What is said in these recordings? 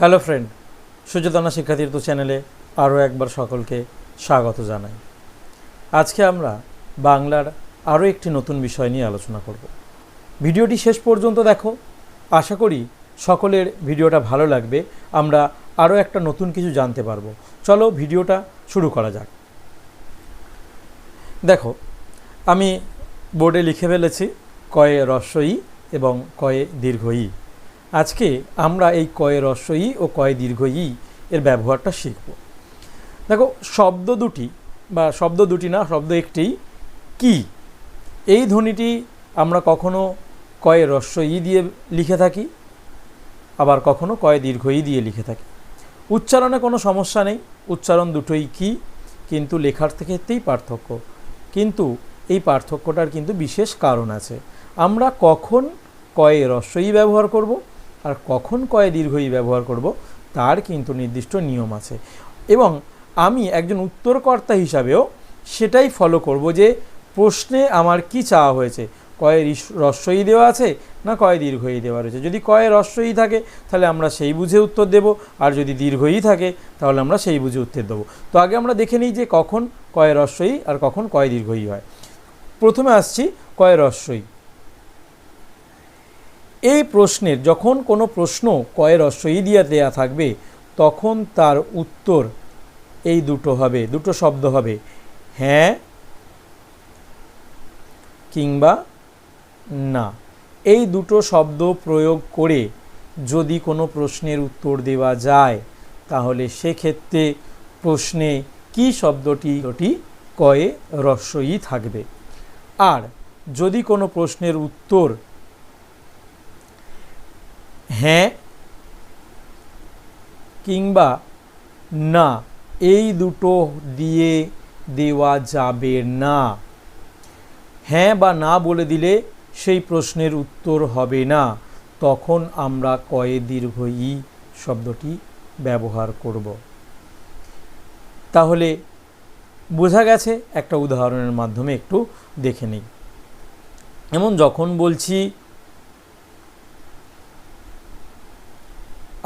Hello friend সুচেতনা শিক্ষাতীর্থ চ্যানেলে আরও একবার সকলকে স্বাগত জানাই। আজকে আমরা বাংলার আরও একটি নতুন বিষয় নিয়ে আলোচনা করব। ভিডিওটি শেষ পর্যন্ত দেখো। আশা করি সকলের ভিডিওটা ভালো লাগবে। আমরা আরও একটা নতুন কিছু জানতে পারব। চলো ভিডিওটা শুরু করা যাক। দেখো, আমি বোর্ডে লিখে ফেলেছি, কয়ে রস্বই এবং কয়ে দীর্ঘই। আজকে আমরা এই কয়ে রস্বই ও কয়ে দীর্ঘই এর ব্যবহারটা শিখব। দেখো, শব্দ দুটি বা শব্দ দুটি না, শব্দ একটি কি? এই ধ্বনিটি আমরা কখনো কয়ে রস্বই দিয়ে লিখে থাকি, আবার কখনো কয়ে দীর্ঘই দিয়ে লিখে থাকি। উচ্চারণে কোনো সমস্যা নেই, উচ্চারণ দুটোই কি, কিন্তু লেখার ক্ষেত্রেই পার্থক্য। কিন্তু এই পার্থক্যটার কিন্তু বিশেষ কারণ আছে। আমরা কখন কয়ে রস্বই ব্যবহার করব আর কখন কয়ে দীর্ঘই ব্যবহার করব, তার কিন্তু নির্দিষ্ট নিয়ম আছে। এবং আমি একজন উত্তরকর্তা হিসাবেও সেটাই ফলো করব যে প্রশ্নে আমার কি চাওয়া হয়েছে, কয়ে রিস- রস্বই দেওয়া আছে না কয়ে দীর্ঘই দেওয়া রয়েছে? যদি কয়ে রস্বই থাকে, তাহলে আমরা সেই বুঝে উত্তর দেব, আর যদি দীর্ঘই থাকে, তাহলে আমরা সেই বুঝে উত্তর দেবো। তো আগে আমরা দেখে নিই যে কখন কয়ে রস্বই আর কখন কয়ে দীর্ঘই হয়। প্রথমে আসছি কয়ে রস্বই এই প্রশ্নের যখন কোনো প্রশ্ন কয়ে রস্বই দিয়ে থাকবে, তখন তার উত্তর এই দুটো হবে, দুটো শব্দ হবে। হ্যাঁ কিংবা না। এই দুটো শব্দ প্রয়োগ করে যদি কোনো প্রশ্নের উত্তর দেওয়া যায়, তাহলে সেক্ষেত্রে প্রশ্নে কি শব্দটি ওটি কয়ে রস্বই থাকবে। আর যদি কোনো প্রশ্নের উত্তর হ্যাঁ কিংবা না, এই দুটো দিয়ে দেওয়া যাবে না। হ্যাঁ বা না বলে দিলে সেই প্রশ্নের উত্তর হবে না। তখন আমরা কয়ে দীর্ঘ ই শব্দটি ব্যবহার করব। তাহলে বোঝা গেছে একটা উদাহরণের মাধ্যমে একটু দেখে নিই। এমন যখন বলছি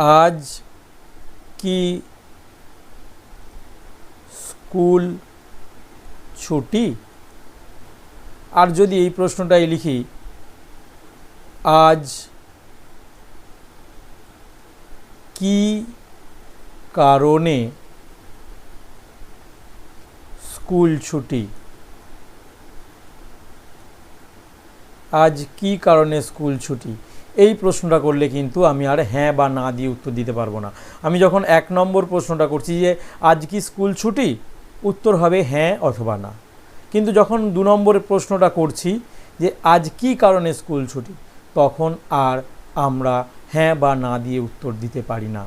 আজ কি স্কুল ছুটি? আর যদি এই প্রশ্নটাই লিখি, আজ কি কারণে স্কুল ছুটি? আজ কি কারণে স্কুল ছুটি? এই প্রশ্নটা করলে কিন্তু আমি আর হ্যাঁ বা না দিয়ে উত্তর দিতে পারব না। আমি যখন এক নম্বর প্রশ্নটা করছি যে, আজ কি স্কুল ছুটি? উত্তর হবে হ্যাঁ অথবা না। কিন্তু যখন দু নম্বরের প্রশ্নটা করছি যে, আজ কি কারণে স্কুল ছুটি? তখন আর আমরা হ্যাঁ বা না দিয়ে উত্তর দিতে পারি না।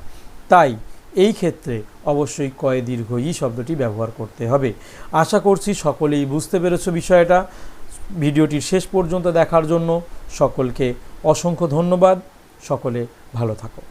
তাই এই ক্ষেত্রে অবশ্যই কয়ে দীর্ঘ ই শব্দটি ব্যবহার করতে হবে। আশা করছি সকলেই বুঝতে পেরেছ বিষয়টা। ভিডিওটির শেষ পর্যন্ত দেখার জন্য সকলকে অসংখ্য ধন্যবাদ। সকলে ভালো থাকো।